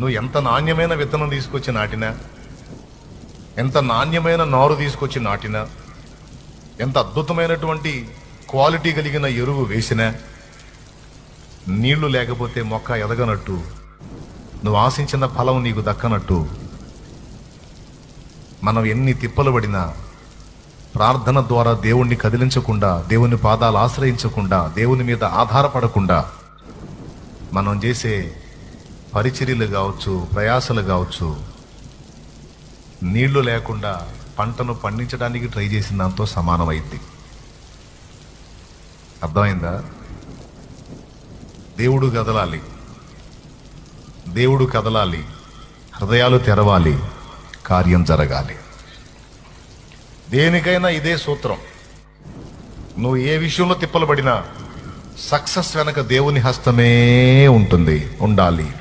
నువ్వు ఎంత నాణ్యమైన విత్తనం తీసుకొచ్చి నాటినా? ఎంత నాణ్యమైన నారు తీసుకొచ్చి నాటినా? ఎంత అద్భుతమైనటువంటి క్వాలిటీ కలిగిన ఎరువు వేసినా? నీళ్ళు లేకపోతే మొక్క ఎదగనట్టు నువ్వు ఆశించిన ఫలం నీకు దక్కనట్టు. మనం ఎన్ని తిప్పలు పడినా ప్రార్థన ద్వారా దేవుణ్ణి కదిలించకుండా దేవుని పాదాలు ఆశ్రయించకుండా దేవుని మీద ఆధారపడకుండా మనం చేసే పరిచర్యలు కావచ్చు ప్రయాసలు కావచ్చు నీళ్ళు లేకుండా పంటను పండించడానికి ట్రై చేసిన దాంతో సమానమైంది. అర్థమైందా? దేవుడు కదలాలి. దేవుడు కదలాలి. హృదయాలు తెరవాలి. కార్యం జరగాలి. దేనికైనా ఇదే సూత్రం. నువ్వు ఏ విషయంలో తిప్పలు పడినా సక్సెస్ వెనక దేవుని హస్తమే ఉంటుంది. ఉండాలి.